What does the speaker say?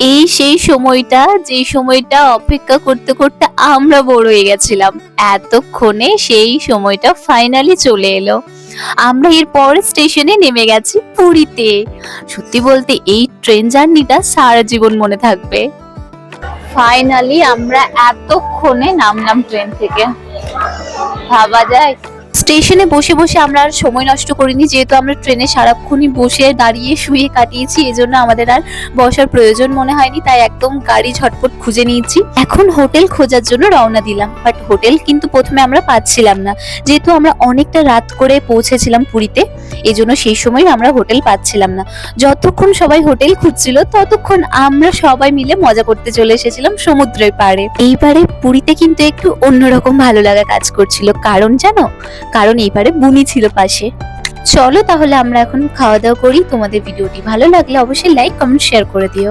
এই সেই সময়টা যে সময়টা অপেক্ষা করতে করতে আমরা বড় হয়ে গেছিলাম। এতক্ষণে সেই সময়টা ফাইনালি চলে এলো। আমরা এর পরের স্টেশনে নেমে গেছি পুরীতে। সত্যি বলতে এই ট্রেন জার্নিটা সারা জীবন মনে থাকবে। ফাইনালি আমরা এতক্ষণে নামলাম ট্রেন থেকে। ভাবা যায় স্টেশনে বসে বসে আমরা আর সময় নষ্ট করিনি, যেহেতু আমরা ট্রেনে সারাক্ষণই বসে দাঁড়িয়ে, শুয়ে কাটিয়েছি, এজন্য আমাদের আর বসার প্রয়োজন মনে হয়নি, তাই একদম গাড়ি ঝটপট খুঁজে নিয়েছি। এখন হোটেল খোঁজার জন্য রওনা দিলাম, বাট হোটেল কিন্তু প্রথমে আমরা পাচ্ছিলাম না, যেহেতু আমরা অনেকটা রাত করে পৌঁছেছিলাম পুরীতে, এজন্য সেই সময় আমরা হোটেল পাচ্ছিলাম না। যতক্ষণ সবাই হোটেল খুঁজছিল, ততক্ষণ আমরা সবাই মিলে মজা করতে চলে এসেছিলাম সমুদ্রের পাড়ে। এইবারে পুরীতে কিন্তু একটু অন্যরকম ভালো লাগা কাজ করছিল, কারণ জানো? কারণ এইবারে বুনি ছিল পাশে। চলো তাহলে আমরা এখন খাওয়া দাওয়া করি। তোমাদের ভিডিওটি ভালো লাগলে অবশ্যই লাইক কমেন্ট শেয়ার করে দিও।